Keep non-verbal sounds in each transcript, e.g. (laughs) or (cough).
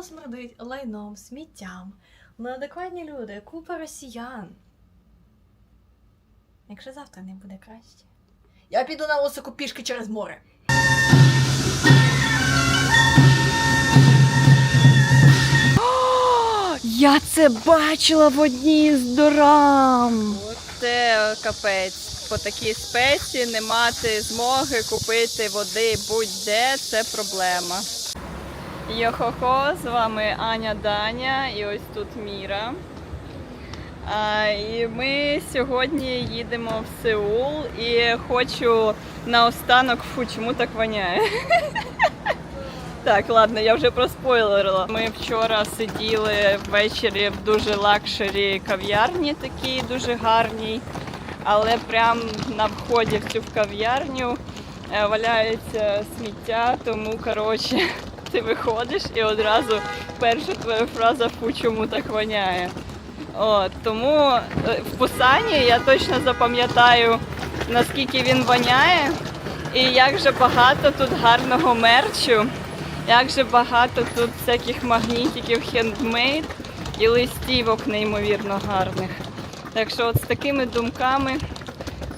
Навколо смердить лайном, сміттям, неадекватні люди, купа росіян. Якщо завтра не буде краще. Я піду на осику пішки через море. Я це бачила в одній з дорам. Це капець. По такій спеці не мати змоги купити води будь-де це проблема. Йо-хо-хо, з вами Аня Даня і ось тут Міра. А, і ми сьогодні їдемо в Сеул і хочу наостанок, фу, чому так воняє? (laughs) Так, ладно, я вже проспойлерила. Ми вчора сиділи ввечері в дуже лакшері кав'ярні, такій дуже гарній, але прямо на вході в цю кав'ярню е, валяється сміття, тому коротше, ти виходиш і одразу перша твоя фраза фу, чому так воняє. От, тому е, в Пусані я точно запам'ятаю, наскільки він воняє, і як же багато тут гарного мерчу. Як же багато тут всяких магнітиків хендмейд і листівок неймовірно гарних. Так що от з такими думками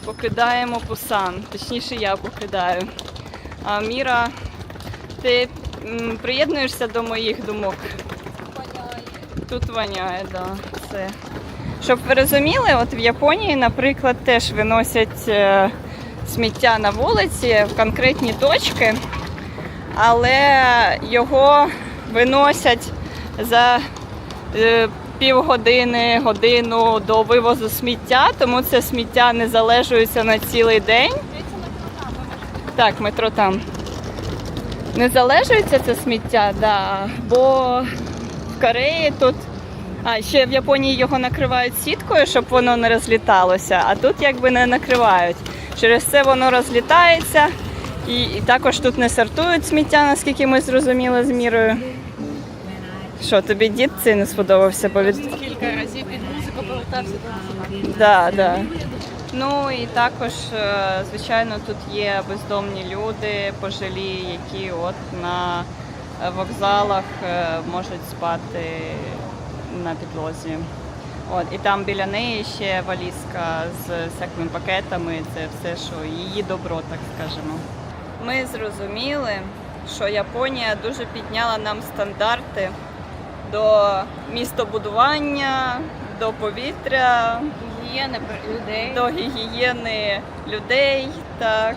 покидаємо Пусан. Точніше, я покидаю. А Міра, ти приєднуєшся до моїх думок? Тут воняє, да, все. Щоб ви розуміли, от в Японії, наприклад, теж виносять е, сміття на вулиці в конкретні точки але його виносять за е, півгодини, годину до вивозу сміття, тому це сміття не залежується на цілий день. Так, метро там. Не залежується це сміття, да, бо в Кореї тут. А ще в Японії його накривають сіткою, щоб воно не розліталося, а тут якби не накривають. Через це воно розлітається. І, і також тут не сортують сміття, наскільки ми зрозуміли з мірою. Що, тобі дід цей не сподобався? Бо від... Кілька разів під музику повертався до да, да. Ну і також, е, звичайно, тут є бездомні люди, пожилі, які от на е, вокзалах е, можуть спати на підлозі. От, і там біля неї ще валізка з всякими пакетами. Це все, що її добро, так скажемо. Ми зрозуміли, що Японія дуже підняла нам стандарти до містобудування, до повітря, Гігієни людей. до гігієни людей. Так.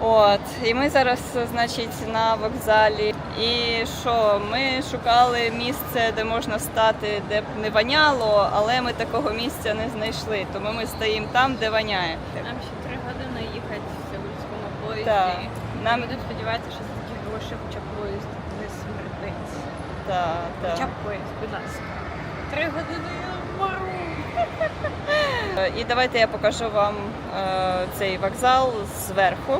От, і ми зараз, значить, на вокзалі. І що, ми шукали місце, де можна стати, де б не воняло, але ми такого місця не знайшли. Тому ми стоїмо там, де воняє. Нам ще три години їхати в Сеульському поїзді. Так. Нам Нам будуть сподіватися, що за такі гроші хоча б поїзд не смертить. та, Хоча та. б поїзд, будь ласка. Три години. Е, І давайте я покажу вам е, цей вокзал зверху.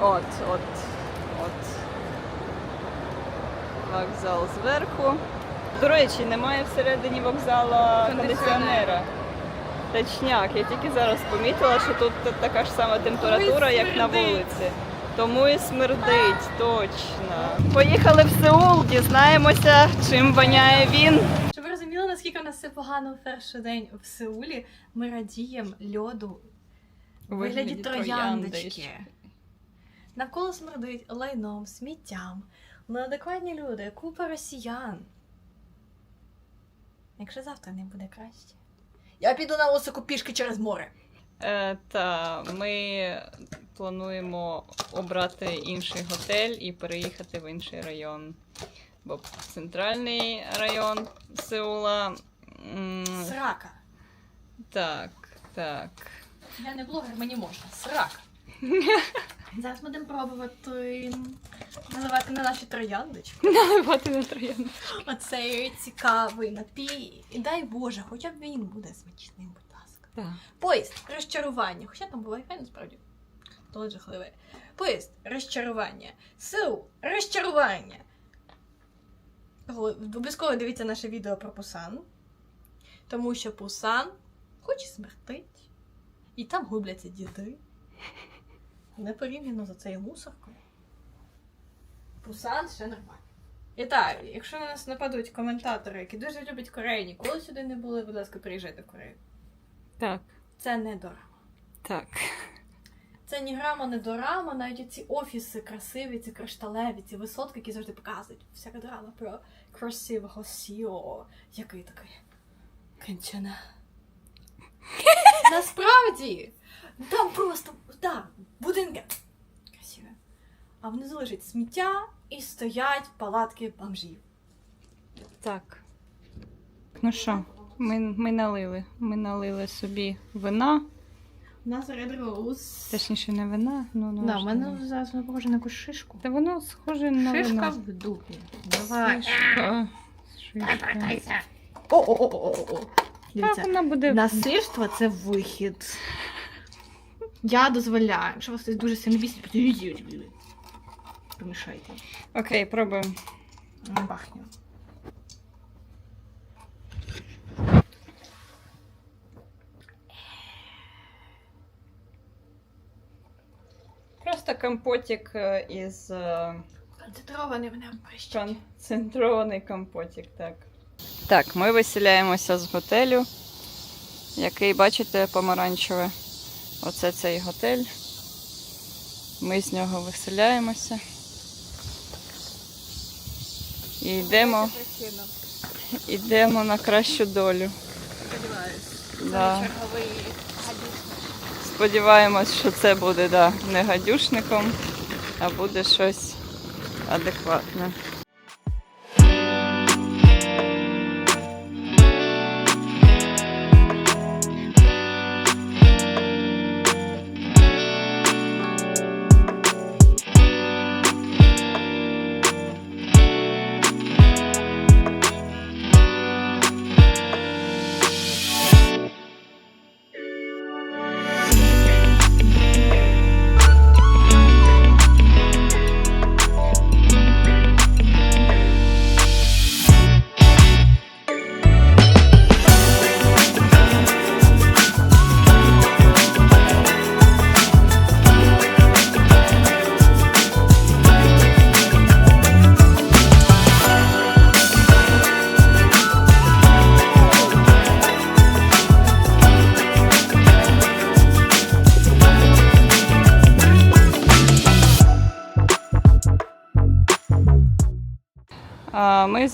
От, от, от. Вокзал зверху. До речі, немає всередині вокзала кондиціонера. Точняк, я тільки зараз помітила, що тут така ж сама температура, як на вулиці. Тому і смердить, точно. Поїхали в Сеул, дізнаємося, чим воняє він. Наскільки у нас все погано в перший день в Сеулі, ми радіємо льоду у вигляді трояндочки. Навколо смердить лайном, сміттям, неадекватні люди, купа росіян. Якщо завтра не буде краще. Я піду на осику пішки через море. Е, та ми плануємо обрати інший готель і переїхати в інший район. Бо центральний район Сеула. м, Срака. Так, так. Я не блогер, мені можна. Срака. (laughs) Зараз будемо пробувати називати на наші трояндочки. (laughs) Наливати на троянду. Оцей цікавий напій. І дай Боже, хоча б він буде смачним, будь ласка. Так. Поїзд розчарування. Хоча там буває хай насправді. То жахливе. Поїзд розчарування. Сил розчарування. Обов'язково дивіться наше відео про Пусан. Тому що Пусан хоч і смертить. І там губляться діти. Не порівняно за цією мусоркою. Пусан ще нормально. І так, якщо на нас нападуть коментатори, які дуже люблять Корею, ніколи сюди не були, будь ласка, приїжджайте в Корею. Так, Це не дорого. так. Це ні грама не дорама, навіть ці офіси красиві, ці кришталеві, ці висотки, які завжди показують. Всяка драма про красивого Сіо, який такий кончена. Насправді, там просто, так, будинки красиві. А внизу лежить сміття і стоять палатки бомжів. Так. Ну що, ми, ми налили. Ми налили собі вина. У нас Red Rose. Точніше, не вина, ну, ну Да, в мене зараз воно похоже на якусь шишку. Та воно схоже на Шишка вино. в дупі. Давай. Шишка. Шишка. О-о-о-о-о. Так, вона буде. Насильство це вихід. Я дозволяю. Якщо вас хтось дуже сильно бісить, підійдіть. Помішайте. Окей, пробуємо. Бахню. Просто компотик е, із е, Концентрований мене прищить. концентрований компотик, так. Так, ми виселяємося з готелю, який, бачите, помаранчеве. Оце цей готель. Ми з нього виселяємося. І йдемо, йдемо на кращу долю. Да. Черговий Сподіваємось, що це буде да, не гадюшником, а буде щось адекватне.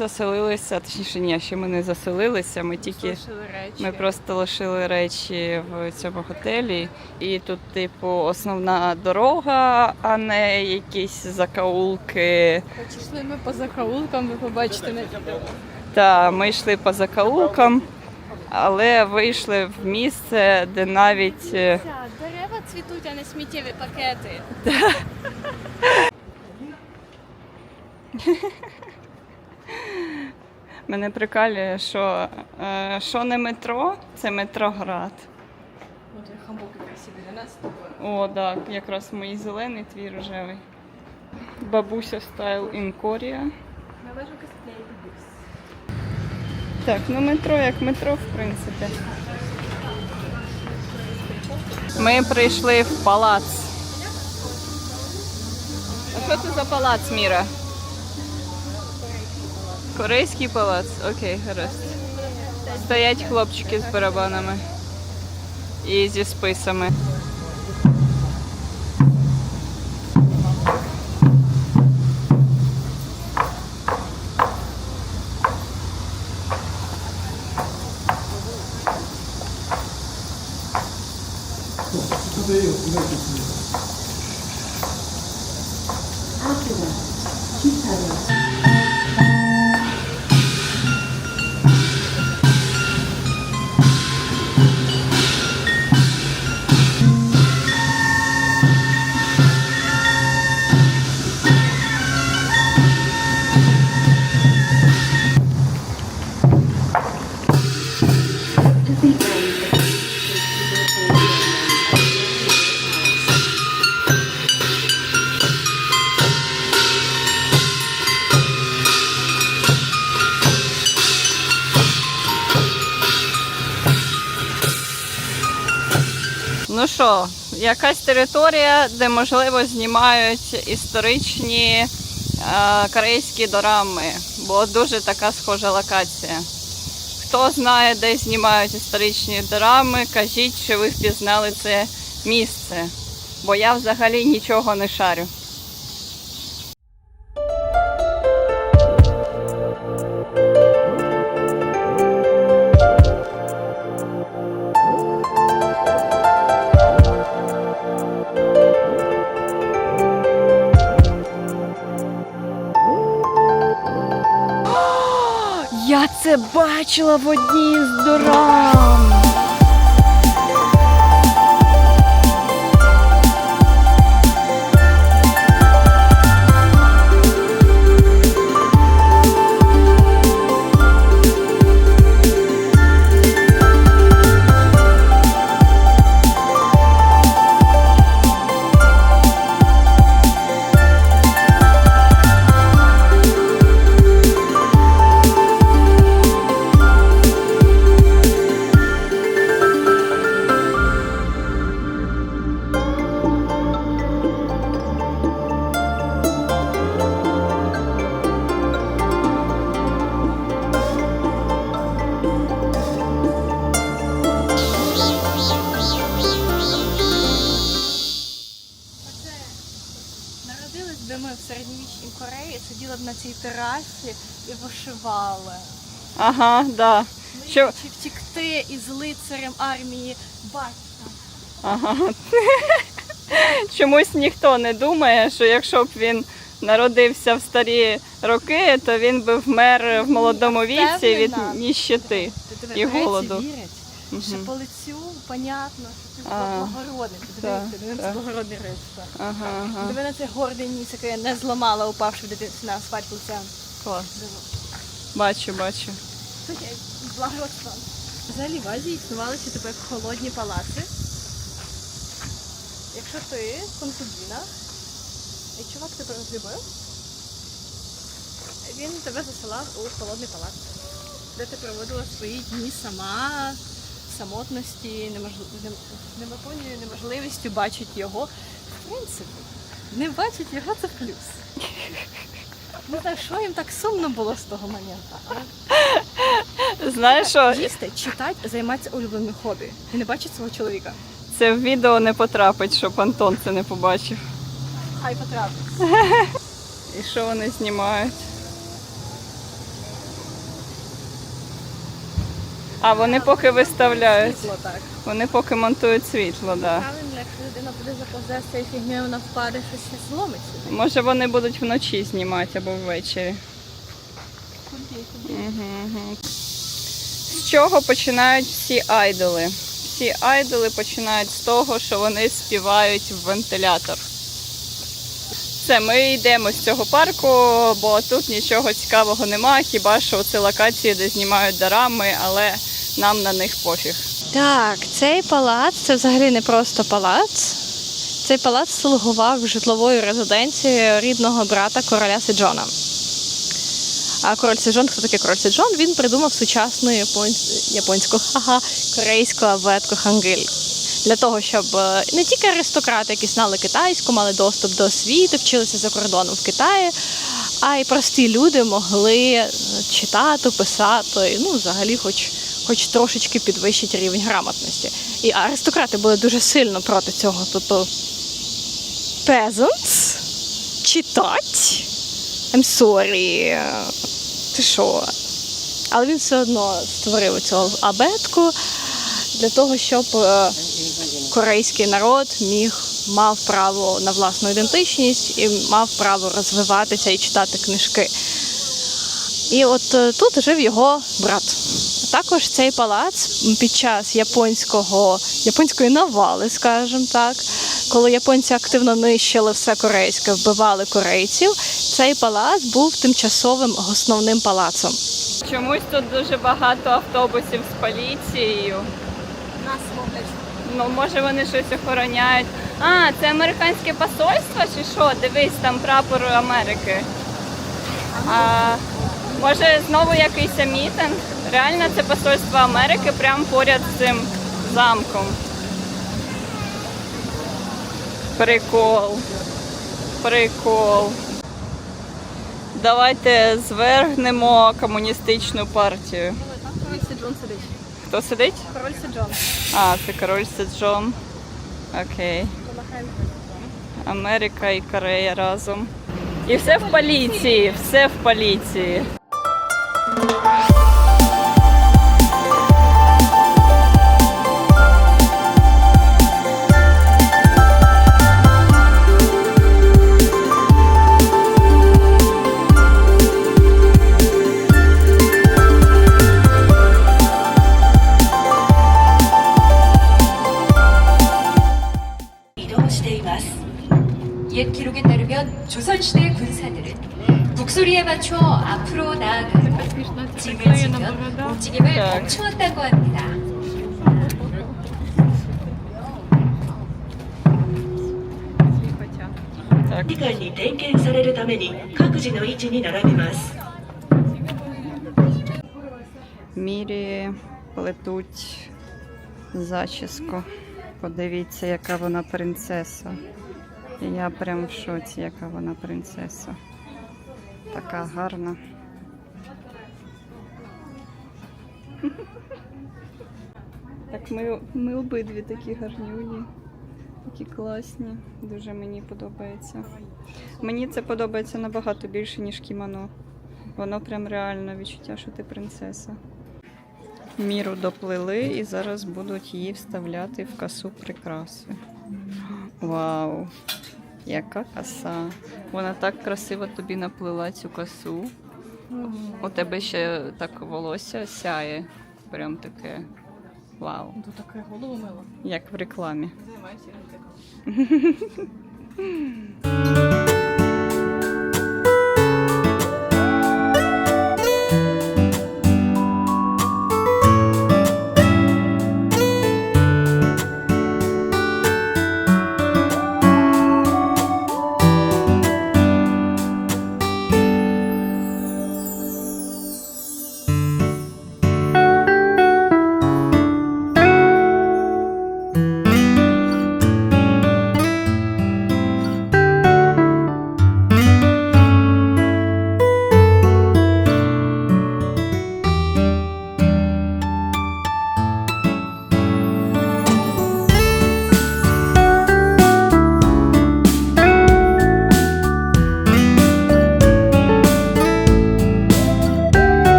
Заселилися, точніше, ні, ще ми не заселилися, ми тільки. Речі. Ми просто лишили речі в цьому готелі, і тут, типу, основна дорога, а не якісь закаулки. Пішли ми по закаулкам, ви побачите на відео. Та ми йшли по закаулкам, але вийшли в місце, де навіть е, Дерева цвітуть, а не сміттєві пакети. (laughs) мене прикалює, що, е, що не метро, це метроград. От і хамбуки красиві для нас. О, так, якраз мій зелений, твій рожевий. Бабуся стайл бачимо. Так, ну метро як метро, в принципі. Ми прийшли в палац. А що це за палац, Міра? Корейський палац? Окей, гаразд. Стоять хлопчики з барабанами і зі списами. Якась територія, де можливо знімають історичні е, корейські дорами, бо дуже така схожа локація. Хто знає, де знімають історичні дорами, кажіть, що ви впізнали це місце, бо я взагалі нічого не шарю. Бачила в одній з дорам. На цій терасі і вишивали. Ага, да. Що? Чи втікти із лицарем армії батька. Ага. (laughs) Чомусь ніхто не думає, що якщо б він народився в старі роки, то він би вмер в молодому віці від ніщити. І голоду. вірять, що по лицю понятно, що ти А, благородний. Дивись, ти благородний рис. Ага, ага. Диви на цей гордий ніс, який я не зламала, упавши в дитинстві на асфальт лицем. Клас. Бачу, бачу. Це я благородство. Взагалі в Азії існували ще типу холодні палаци. Якщо ти конкубіна, і чувак тебе розлюбив, він тебе засилав у холодний палац, де ти проводила свої дні сама, самотності, невиповненою неможливістю бачить його. В принципі, не бачить його це плюс. Не знаю, що їм так сумно було з того моменту. Знаєш що, Їсти, читати, займатися улюбленим хобі. І не бачить свого чоловіка. це в відео не потрапить, щоб Антон це не побачив. Хай потрапить. І що вони знімають? А вони поки виставляють. Світло так. Вони поки монтують світло, так. Да. Правильно, якщо людина буде заповзати цією фігнею, вона впаде, щось зломиться. Може вони будуть вночі знімати або ввечері. Угу, угу. З чого починають всі айдоли? Всі айдоли починають з того, що вони співають в вентилятор. Все, ми йдемо з цього парку, бо тут нічого цікавого нема, хіба що це локації, де знімають дорами, але нам на них пофіг. Так, цей палац це взагалі не просто палац. Цей палац слугував житловою резиденцією рідного брата короля Сиджона. А король Сиджон, хто такий король Сиджон? Він придумав сучасну японсь... японську ха-ха, корейську абетку хангиль. Для того, щоб е, не тільки аристократи, які знали китайську, мали доступ до освіти, вчилися за кордоном в Китаї, а й прості люди могли е, читати, писати, ну, взагалі, хоч, хоч трошечки підвищити рівень грамотності. І аристократи були дуже сильно проти цього. Тобто peasants читать. I'm sorry. Ти що? Але він все одно створив цю абетку для того, щоб е, корейський народ міг мав право на власну ідентичність і мав право розвиватися і читати книжки. І от е, тут жив його брат. Також цей палац під час японського японської навали, скажімо так, коли японці активно нищили все корейське, вбивали корейців, цей палац був тимчасовим основним палацом. Чомусь тут дуже багато автобусів з поліцією. Нас ловлять. Ну, може вони щось охороняють. А, це американське посольство чи що? Дивись, там прапор Америки. А, може знову якийсь мітинг? Реально це посольство Америки прямо поряд з цим замком. Прикол. Прикол. Давайте звергнемо комуністичну партію. Король Седжон сидить. Хто сидить? Король Седжон. А, це король Седжон. Окей. Америка і Корея разом. І все в поліції, все в поліції. нас. Мірі плетуть зачіску. Подивіться, яка вона принцеса. Я прям в шоці, яка вона принцеса. Така гарна. Так ми ми обидві такі гарнюні такі класні. Дуже мені подобається. Мені це подобається набагато більше, ніж кімоно. Воно прям реально відчуття, що ти принцеса. Міру доплили і зараз будуть її вставляти в касу прикраси. Вау! Яка краса! Вона так красиво тобі наплила цю косу. У тебе ще так волосся сяє. Прям таке. Вау. Тут таке голову мило. Як в рекламі. Займайся. (laughs)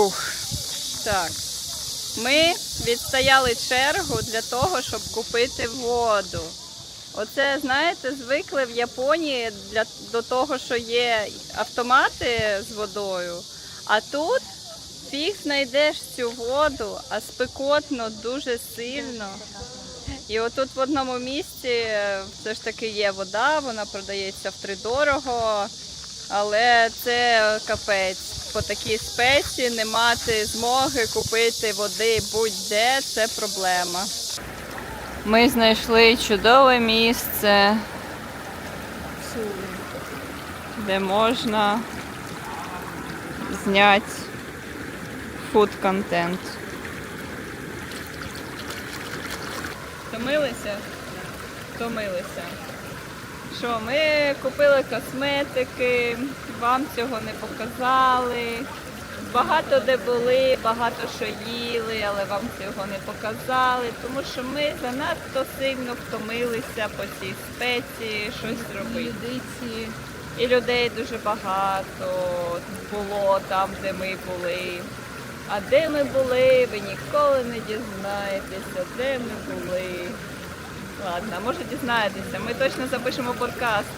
Фух. Так. Ми відстояли чергу для того, щоб купити воду. Оце, знаєте, звикли в Японії для, до того, що є автомати з водою. А тут фіг знайдеш цю воду, а спекотно дуже сильно. І отут в одному місці е, все ж таки є вода, вона продається втридорого, але це капець. По такій спеці не мати змоги купити води будь-де це проблема. Ми знайшли чудове місце де можна зняти фуд-контент. Втомилися? Втомилися. Що, ми купили косметики, вам цього не показали. Багато де були, багато що їли, але вам цього не показали, тому що ми занадто сильно втомилися по цій спеції щось робити. І людей дуже багато було там, де ми були. А де ми були, ви ніколи не дізнаєтеся, де ми були. Ладно, може дізнаєтеся. Ми точно запишемо подкаст.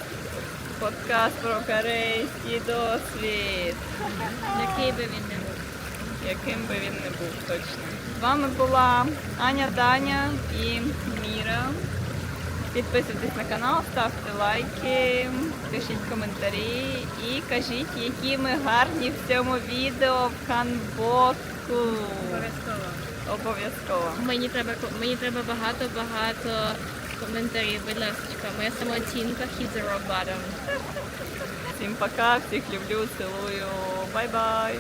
Подкаст про корейський досвід. Який би він не був. Яким би він не був точно. З вами була Аня Даня і Міра. Підписуйтесь на канал, ставте лайки, пишіть коментарі і кажіть, які ми гарні в цьому відео в ханбоку. Обов'язково. Обов'язково. Мені треба мені треба багато багато коментарів, будь ласка. Моя самооцінка hit the rock bottom. Всім пока, всіх люблю, цілую. Бай-бай.